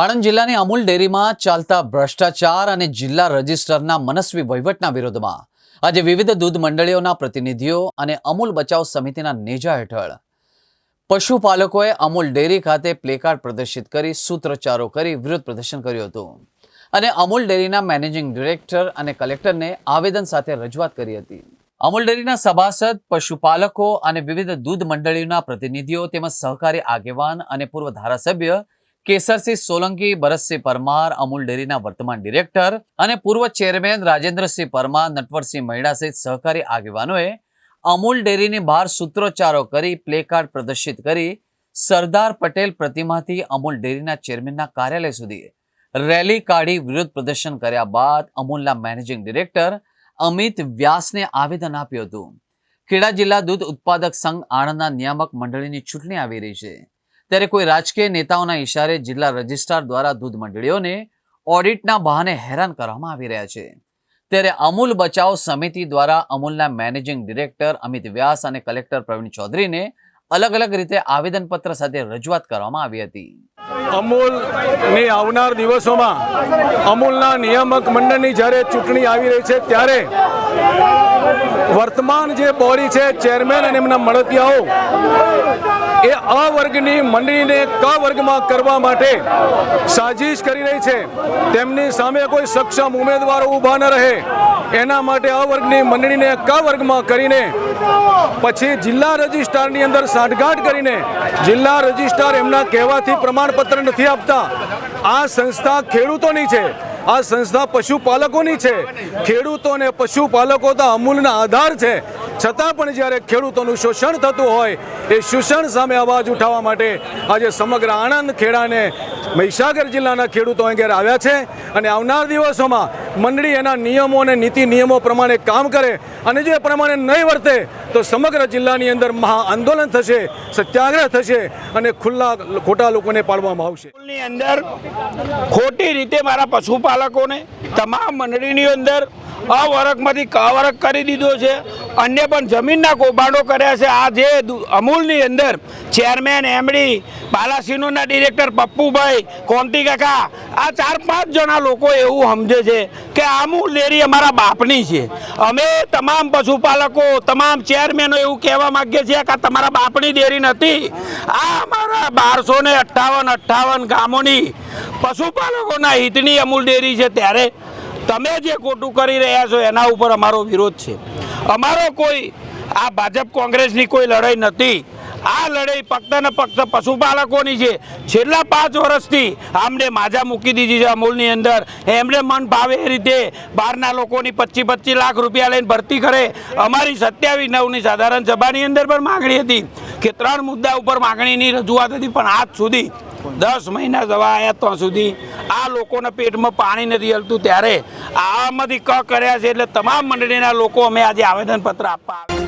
આણંદ જિલ્લાની અમૂલ ડેરીમાં ચાલતા ભ્રષ્ટાચાર અને જિલ્લા રજિસ્ટરના મનસ્વી વહીવટના વિરોધમાં આજે વિવિધ દૂધ મંડળીઓના પ્રતિનિધિઓ અને અમૂલ બચાવ સમિતિના નેજા હેઠળ પશુપાલકોએ અમૂલ ડેરી ખાતે પ્લેકાર્ડ પ્રદર્શિત કરી સૂત્રોચ્ચારો કરી, વિરોધ પ્રદર્શન કર્યું હતું. અને અમૂલ ડેરીના મેનેજિંગ ડિરેક્ટર અને કલેક્ટરને આવેદન સાથે રજૂઆત કરી હતી. અમૂલ ડેરીના સભાસદ, પશુપાલકો અને વિવિધ દૂધ મંડળીઓના પ્રતિનિધિઓ તેમજ સહકારી આગેવાન અને પૂર્વ ધારાસભ્ય કેસરસિંહ સોલંકી, ભરતસિંહ પરમાર, અમૂલ ડેરીના વર્તમાન ડિરેક્ટર અને પૂર્વ ચેરમેન રાજેન્દ્રસિંહ પરમાર, નટવરસિંહ મહિડા સહિત સહકારી આગેવાનોએ અમૂલ ડેરીની બહાર સૂત્રોચ્ચારો કરી, પ્લેકાર્ડ પ્રદર્શિત કરી, સરદાર પટેલ પ્રતિમાથી અમૂલ ડેરીના ચેરમેનના કાર્યાલય સુધી રેલી કાઢી વિરોધ પ્રદર્શન કર્યા બાદ અમૂલના મેનેજિંગ ડિરેક્ટર અમિત વ્યાસને આવેદન આપ્યું હતું. ખેડા જિલ્લા દૂધ ઉત્પાદક સંઘ આણંદના નિયામક મંડળીની ચૂંટણી આવી રહી છે. ત્યારે કોઈ રાજકીય નેતાઓના ઇશારે જિલ્લા રજિસ્ટ્રાર દ્વારા દૂધ મંડળીઓને ઓડિટના બહાને હેરાન કરવામાં આવી રહ્યા છે. ત્યારે અમૂલ બચાવ સમિતિ દ્વારા અમૂલના મેનેજિંગ ડિરેક્ટર અમિત વ્યાસ અને કલેક્ટર પ્રવીણ ચૌધરીને અલગ અલગ રીતે આવેદનપત્ર સાથે રજૂઆત કરવામાં આવી હતી. અમૂલની આવનાર દિવસોમાં અમૂલના નિયામક મંડળની જ્યારે ચૂંટણી આવી રહી છે, ત્યારે વર્તમાન જે બોડી છે, ચેરમેન અને એમના મળતિયાઓ એ અ વર્ગની મંડળીને ક વર્ગમાં કરવા માટે સાજિશ કરી રહી છે. તેમની સામે કોઈ સક્ષમ ઉમેદવારો ઊભા ન રહે. એના માટે અ વર્ગની મંડળીને ક વર્ગમાં કરીને પછી જિલ્લા રજિસ્ટ્રારની અંદર સાંઠગાંઠ કરીને જિલ્લા રજિસ્ટ્રાર એમના કહેવાથી પ્રમાણપત્ર નથી આપતા. આ સંસ્થા ખેડૂતોની છે. આ સંસ્થા પશુપાલકોની છે. ખેડૂતો અને પશુપાલકો તો અમૂલના આધાર છે. છતાં પણ જ્યારે ખેડૂતોનું શોષણ થતું હોય, એ શોષણ સામે અવાજ ઉઠાવવા માટે આજે સમગ્ર આણંદ ખેડાને મહીસાગર જિલ્લાના ખેડૂતો અહીં આવ્યા છે અને આવનાર દિવસોમાં મંડળી એના નિયમો અને નીતિ નિયમો પ્રમાણે કામ કરે અને જો એ પ્રમાણે નહીં વર્તે, તો સમગ્ર જિલ્લાની અંદર મહા આંદોલન થશે, સત્યાગ્રહ થશે અને ખુલ્લા ખોટા લોકોને પાડવામાં આવશે. અંદર ખોટી રીતે મારા પશુપાલકોને તમામ મંડળીની અંદર અવરકમાંથી કવરક કરી દીધો છે. અન્ય પણ જમીનના કૌભાંડો કર્યા છે. આ જે અમૂલની અંદર ચેરમેન એમડી બાલાસિનોના ડિરેક્ટર, પપ્પુભાઈ, કોંતી કાકા, આ ચાર પાંચ જણા લોકો એવું સમજે છે કે અમૂલ ડેરી અમારા બાપની છે. અમે તમામ પશુપાલકો, તમામ ચેરમેનો એવું કહેવા માગીએ છીએ કે આ તમારા બાપની ડેરી નથી. આ અમારા બારસો ને અઠ્ઠાવન અઠ્ઠાવન ગામોની પશુપાલકોના હિતની અમૂલ ડેરી છે. ત્યારે તમે જે ખોટું કરી રહ્યા છો એના ઉપર અમારો વિરોધ છે. અમારો કોઈ, આ ભાજપ કોંગ્રેસની કોઈ લડાઈ નથી. આ લડાઈ ફક્ત ને ફક્ત પશુપાલકોની છે. છેલ્લા પાંચ વર્ષથી આમને માજા મૂકી દીધી છે અમૂલની અંદર. એમણે મન ભાવે એ રીતે બહારના લોકોની પચીસ પચીસ લાખ રૂપિયા લઈને ભરતી કરે. અમારી સત્યાવીસ નવની સાધારણ સભાની અંદર પણ માગણી હતી કે ત્રણ મુદ્દા ઉપર માગણીની રજૂઆત હતી, પણ આજ સુધી દસ મહિના જવા આવ્યા ત્યાં સુધી આ લોકોના પેટમાં પાણી નથી હલતું ત્યારે આમાંથી ક કર્યા છે એટલે તમામ મંડળીના લોકો અમે આજે આવેદનપત્ર આપવા આવ્યા